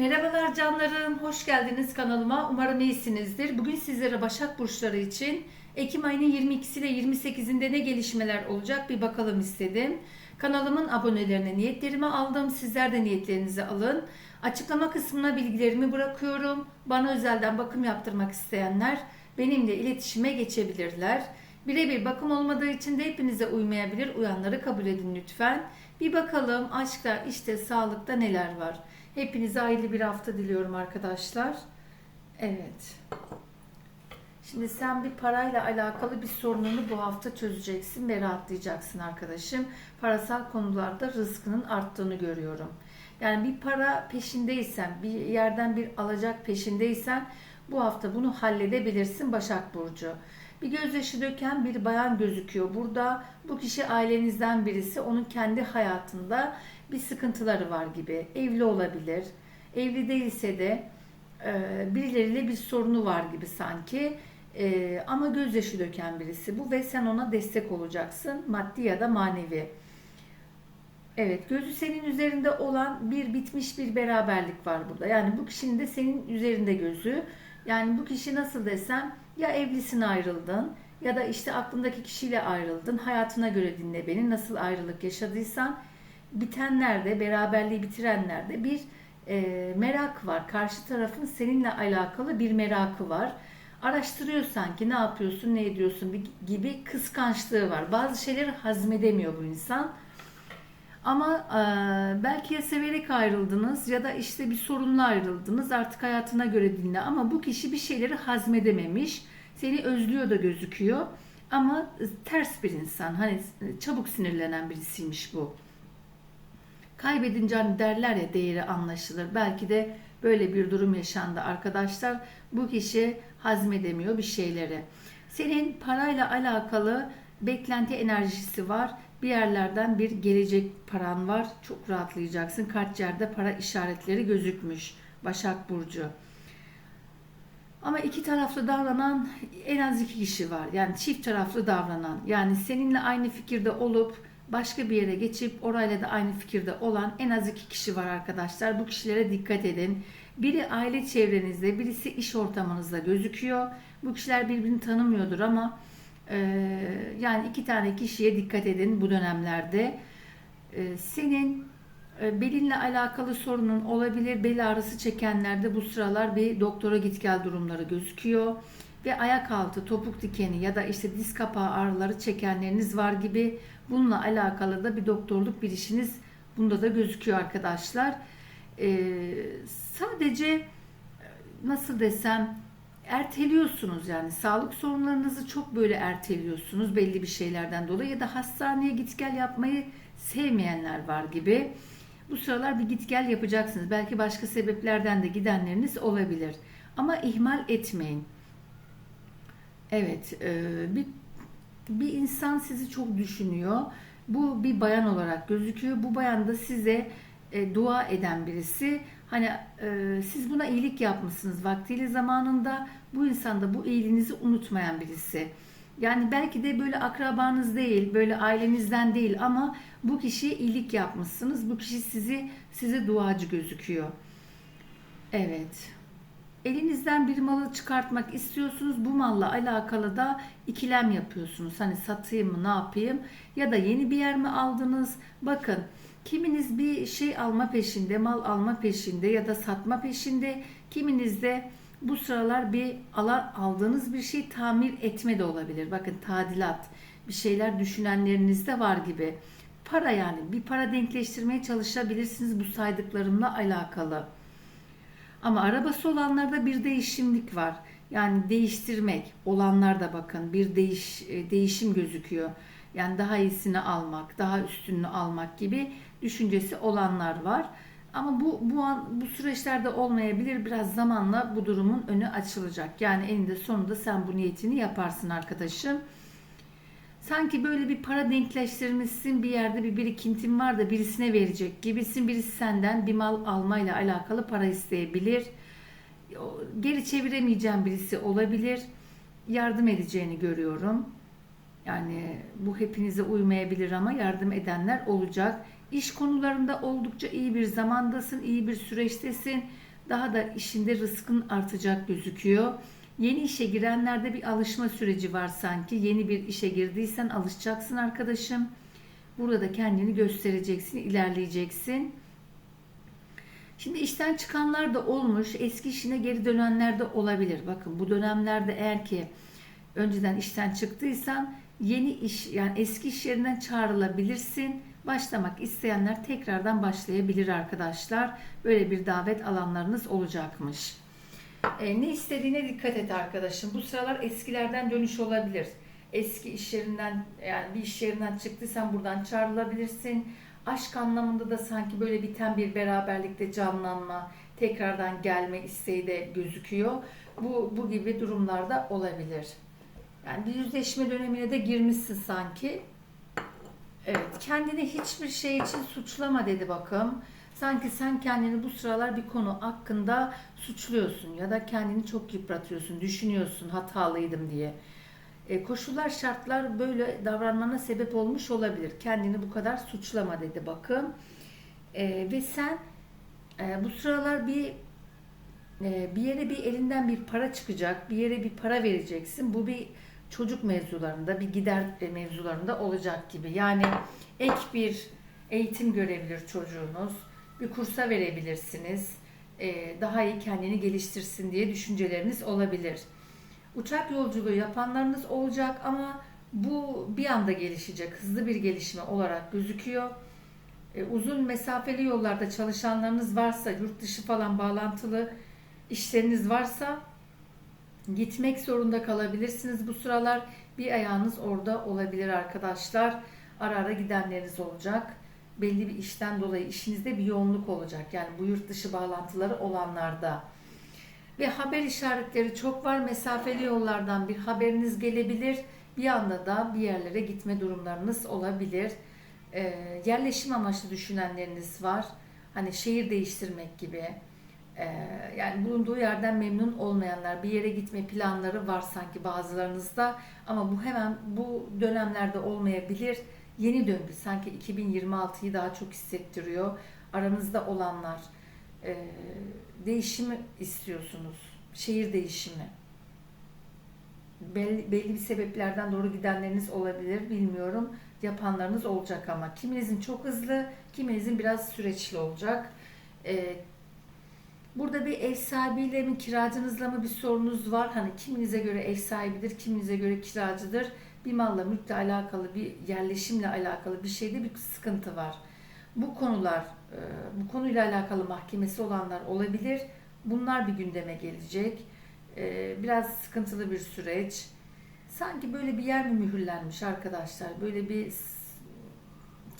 Merhabalar canlarım, hoş geldiniz kanalıma. Umarım iyisinizdir. Bugün sizlere Başak Burçları için Ekim ayının 22'si ile 28'inde ne gelişmeler olacak bir bakalım istedim. Kanalımın abonelerine niyetlerimi aldım. Sizler de niyetlerinizi alın. Açıklama kısmına bilgilerimi bırakıyorum. Bana özelden bakım yaptırmak isteyenler benimle iletişime geçebilirler. Birebir bakım olmadığı için de hepinize uymayabilir. Uyanları kabul edin lütfen. Bir bakalım aşkta, işte, sağlıkta neler var. Hepinize hayırlı bir hafta diliyorum arkadaşlar. Evet. Şimdi sen bir parayla alakalı bir sorununu bu hafta çözeceksin ve rahatlayacaksın arkadaşım. Parasal konularda rızkının arttığını görüyorum. Yani bir para peşindeysen, bir yerden bir alacak peşindeysen bu hafta bunu halledebilirsin Başak Burcu. Bir gözyaşı döken bir bayan gözüküyor. Burada bu kişi ailenizden birisi. Onun kendi hayatında bir sıkıntıları var gibi. Evli olabilir. Evli değilse de e, birileriyle bir sorunu var gibi sanki. E, ama gözyaşı döken birisi bu ve sen ona destek olacaksın. Maddi ya da manevi. Evet, gözü senin üzerinde olan bir bitmiş bir beraberlik var burada. Yani bu kişinin de senin üzerinde gözü. Yani bu kişi nasıl desem ya evlisin ayrıldın ya da işte aklındaki kişiyle ayrıldın. Hayatına göre dinle beni. Nasıl ayrılık yaşadıysan bitenlerde, beraberliği bitirenlerde bir e, merak var. Karşı tarafın seninle alakalı bir merakı var. Araştırıyor sanki ne yapıyorsun, ne ediyorsun gibi kıskançlığı var. Bazı şeyleri hazmedemiyor bu insan. Ama e, belki ya severek ayrıldınız ya da işte bir sorunla ayrıldınız. Artık hayatına göre dinle. Ama bu kişi bir şeyleri hazmedememiş. Seni özlüyor da gözüküyor. Ama ters bir insan. Hani çabuk sinirlenen birisiymiş bu. Kaybedince hani derler ya değeri anlaşılır. Belki de böyle bir durum yaşandı arkadaşlar. Bu kişi hazmedemiyor bir şeyleri. Senin parayla alakalı beklenti enerjisi var. Bir yerlerden bir gelecek paran var. Çok rahatlayacaksın. Kart yerde para işaretleri gözükmüş. Başak Burcu. Ama iki taraflı davranan en az iki kişi var. Yani çift taraflı davranan. Yani seninle aynı fikirde olup başka bir yere geçip orayla da aynı fikirde olan en az iki kişi var arkadaşlar. Bu kişilere dikkat edin. Biri aile çevrenizde, birisi iş ortamınızda gözüküyor. Bu kişiler birbirini tanımıyordur ama e, yani iki tane kişiye dikkat edin bu dönemlerde. E, senin e, belinle alakalı sorunun olabilir. Bel ağrısı çekenlerde bu sıralar bir doktora git gel durumları gözüküyor. Ve ayak altı, topuk dikeni ya da işte diz kapağı ağrıları çekenleriniz var gibi bununla alakalı da bir doktorluk bir işiniz bunda da gözüküyor arkadaşlar. Ee, sadece nasıl desem erteliyorsunuz yani sağlık sorunlarınızı çok böyle erteliyorsunuz belli bir şeylerden dolayı ya da hastaneye git gel yapmayı sevmeyenler var gibi. Bu sıralar bir git gel yapacaksınız. Belki başka sebeplerden de gidenleriniz olabilir. Ama ihmal etmeyin. Evet, e, bir bir insan sizi çok düşünüyor. Bu bir bayan olarak gözüküyor. Bu bayan da size e, dua eden birisi. Hani e, siz buna iyilik yapmışsınız vaktiyle zamanında. Bu insan da bu iyiliğinizi unutmayan birisi. Yani belki de böyle akrabanız değil, böyle ailenizden değil ama bu kişiye iyilik yapmışsınız. Bu kişi sizi size duacı gözüküyor. Evet. Elinizden bir malı çıkartmak istiyorsunuz. Bu malla alakalı da ikilem yapıyorsunuz. Hani satayım mı, ne yapayım? Ya da yeni bir yer mi aldınız? Bakın, kiminiz bir şey alma peşinde, mal alma peşinde ya da satma peşinde. Kiminiz de bu sıralar bir ala, aldığınız bir şey tamir etme de olabilir. Bakın tadilat, bir şeyler düşünenleriniz de var gibi. Para yani bir para denkleştirmeye çalışabilirsiniz bu saydıklarımla alakalı. Ama arabası olanlarda bir değişimlik var. Yani değiştirmek olanlar da bakın bir değiş, e, değişim gözüküyor. Yani daha iyisini almak, daha üstününü almak gibi düşüncesi olanlar var. Ama bu bu an bu süreçlerde olmayabilir. Biraz zamanla bu durumun önü açılacak. Yani eninde sonunda sen bu niyetini yaparsın arkadaşım. Sanki böyle bir para denkleştirmişsin bir yerde bir birikintin var da birisine verecek gibisin. Birisi senden bir mal almayla alakalı para isteyebilir. Geri çeviremeyeceğim birisi olabilir. Yardım edeceğini görüyorum. Yani bu hepinize uymayabilir ama yardım edenler olacak. İş konularında oldukça iyi bir zamandasın, iyi bir süreçtesin. daha da işinde rızkın artacak gözüküyor. Yeni işe girenlerde bir alışma süreci var sanki. Yeni bir işe girdiysen alışacaksın arkadaşım. Burada da kendini göstereceksin, ilerleyeceksin. Şimdi işten çıkanlar da olmuş, eski işine geri dönenler de olabilir. Bakın bu dönemlerde eğer ki önceden işten çıktıysan yeni iş yani eski iş yerinden çağrılabilirsin. Başlamak isteyenler tekrardan başlayabilir arkadaşlar. Böyle bir davet alanlarınız olacakmış. E, ne istediğine dikkat et arkadaşım. Bu sıralar eskilerden dönüş olabilir. Eski iş yerinden yani bir iş yerinden çıktıysan buradan çağrılabilirsin. Aşk anlamında da sanki böyle biten bir beraberlikte canlanma, tekrardan gelme isteği de gözüküyor. Bu, bu gibi durumlarda olabilir. Yani bir yüzleşme dönemine de girmişsin sanki. Evet, kendini hiçbir şey için suçlama dedi bakım. Sanki sen kendini bu sıralar bir konu hakkında suçluyorsun ya da kendini çok yıpratıyorsun, düşünüyorsun hatalıydım diye. E, koşullar, şartlar böyle davranmana sebep olmuş olabilir. Kendini bu kadar suçlama dedi bakım. E, ve sen e, bu sıralar bir e, bir yere bir elinden bir para çıkacak, bir yere bir para vereceksin. Bu bir çocuk mevzularında, bir gider e, mevzularında olacak gibi. Yani ek bir eğitim görebilir çocuğunuz, bir kursa verebilirsiniz. E, daha iyi kendini geliştirsin diye düşünceleriniz olabilir. Uçak yolculuğu yapanlarınız olacak ama bu bir anda gelişecek, hızlı bir gelişme olarak gözüküyor. E, uzun mesafeli yollarda çalışanlarınız varsa, yurt dışı falan bağlantılı işleriniz varsa gitmek zorunda kalabilirsiniz. Bu sıralar bir ayağınız orada olabilir arkadaşlar. Ara ara gidenleriniz olacak. Belli bir işten dolayı işinizde bir yoğunluk olacak. Yani bu yurt dışı bağlantıları olanlarda. Ve haber işaretleri çok var. Mesafeli yollardan bir haberiniz gelebilir. Bir anda da bir yerlere gitme durumlarınız olabilir. Ee, yerleşim amaçlı düşünenleriniz var. Hani şehir değiştirmek gibi. Ee, yani bulunduğu yerden memnun olmayanlar, bir yere gitme planları var sanki bazılarınızda. Ama bu hemen bu dönemlerde olmayabilir. Yeni döngü sanki 2026'yı daha çok hissettiriyor. Aranızda olanlar e, değişimi istiyorsunuz. Şehir değişimi. Belli, belli bir sebeplerden doğru gidenleriniz olabilir bilmiyorum. Yapanlarınız olacak ama. Kiminizin çok hızlı, kiminizin biraz süreçli olacak. E, burada bir ev sahibiyle mi kiracınızla mı bir sorunuz var? Hani kiminize göre ev sahibidir, kiminize göre kiracıdır. Bir malla mülkle alakalı, bir yerleşimle alakalı bir şeyde bir sıkıntı var. Bu konular, e, bu konuyla alakalı mahkemesi olanlar olabilir. Bunlar bir gündeme gelecek. E, biraz sıkıntılı bir süreç. Sanki böyle bir yer mi mühürlenmiş arkadaşlar? Böyle bir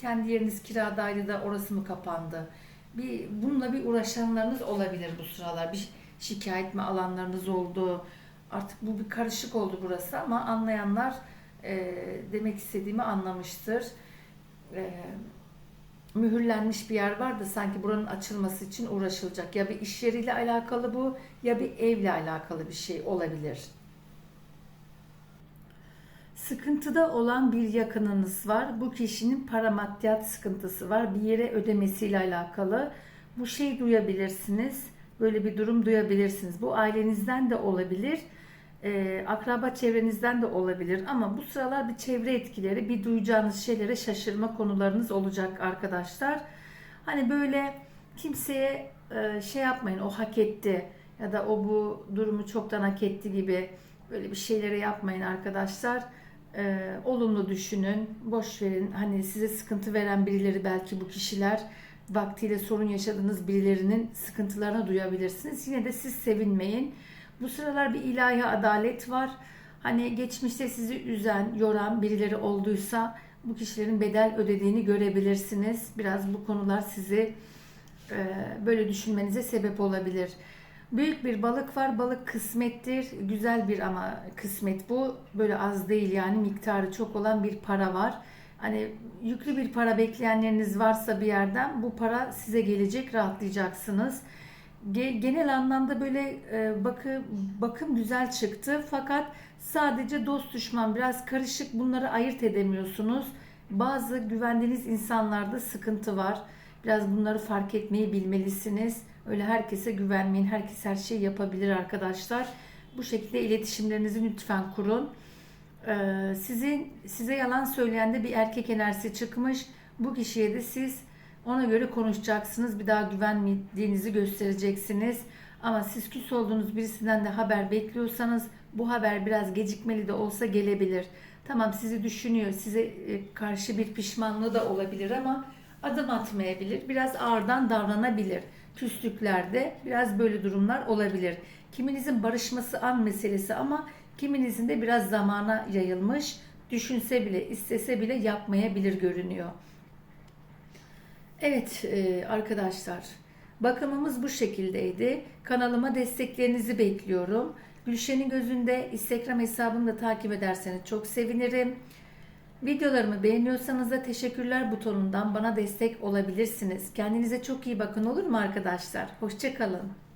kendi yeriniz kiradaydı da orası mı kapandı? Bir bununla bir uğraşanlarınız olabilir bu sıralar. Bir şikayet mi alanlarınız oldu? Artık bu bir karışık oldu burası ama anlayanlar e, demek istediğimi anlamıştır. E, mühürlenmiş bir yer var da sanki buranın açılması için uğraşılacak. Ya bir iş yeriyle alakalı bu ya bir evle alakalı bir şey olabilir. Sıkıntıda olan bir yakınınız var. Bu kişinin para maddiyat sıkıntısı var. Bir yere ödemesiyle alakalı. Bu şeyi duyabilirsiniz. Böyle bir durum duyabilirsiniz. Bu ailenizden de olabilir. E, akraba çevrenizden de olabilir. Ama bu sıralar bir çevre etkileri, bir duyacağınız şeylere şaşırma konularınız olacak arkadaşlar. Hani böyle kimseye e, şey yapmayın o hak etti ya da o bu durumu çoktan hak etti gibi böyle bir şeylere yapmayın arkadaşlar e, olumlu düşünün, boş verin. Hani size sıkıntı veren birileri belki bu kişiler vaktiyle sorun yaşadığınız birilerinin sıkıntılarına duyabilirsiniz. Yine de siz sevinmeyin. Bu sıralar bir ilahi adalet var. Hani geçmişte sizi üzen, yoran birileri olduysa bu kişilerin bedel ödediğini görebilirsiniz. Biraz bu konular sizi e, böyle düşünmenize sebep olabilir. Büyük bir balık var. Balık kısmettir. Güzel bir ama kısmet bu. Böyle az değil yani miktarı çok olan bir para var. Hani yüklü bir para bekleyenleriniz varsa bir yerden bu para size gelecek, rahatlayacaksınız. Genel anlamda böyle e, bakı, bakım güzel çıktı fakat sadece dost düşman biraz karışık bunları ayırt edemiyorsunuz. Bazı güvendiğiniz insanlarda sıkıntı var. Biraz bunları fark etmeyi bilmelisiniz Öyle herkese güvenmeyin. Herkes her şeyi yapabilir arkadaşlar. Bu şekilde iletişimlerinizi lütfen kurun. Ee, sizin size yalan söyleyen de bir erkek enerjisi çıkmış. Bu kişiye de siz ona göre konuşacaksınız. Bir daha güvenmediğinizi göstereceksiniz. Ama siz küs olduğunuz birisinden de haber bekliyorsanız bu haber biraz gecikmeli de olsa gelebilir. Tamam sizi düşünüyor, size e, karşı bir pişmanlığı da olabilir ama adım atmayabilir. Biraz ağırdan davranabilir. Küslüklerde biraz böyle durumlar olabilir. Kiminizin barışması an meselesi ama kiminizin de biraz zamana yayılmış. Düşünse bile, istese bile yapmayabilir görünüyor. Evet e, arkadaşlar bakımımız bu şekildeydi. Kanalıma desteklerinizi bekliyorum. Gülşen'in gözünde Instagram hesabımı da takip ederseniz çok sevinirim. Videolarımı beğeniyorsanız da teşekkürler butonundan bana destek olabilirsiniz. Kendinize çok iyi bakın olur mu arkadaşlar? Hoşçakalın.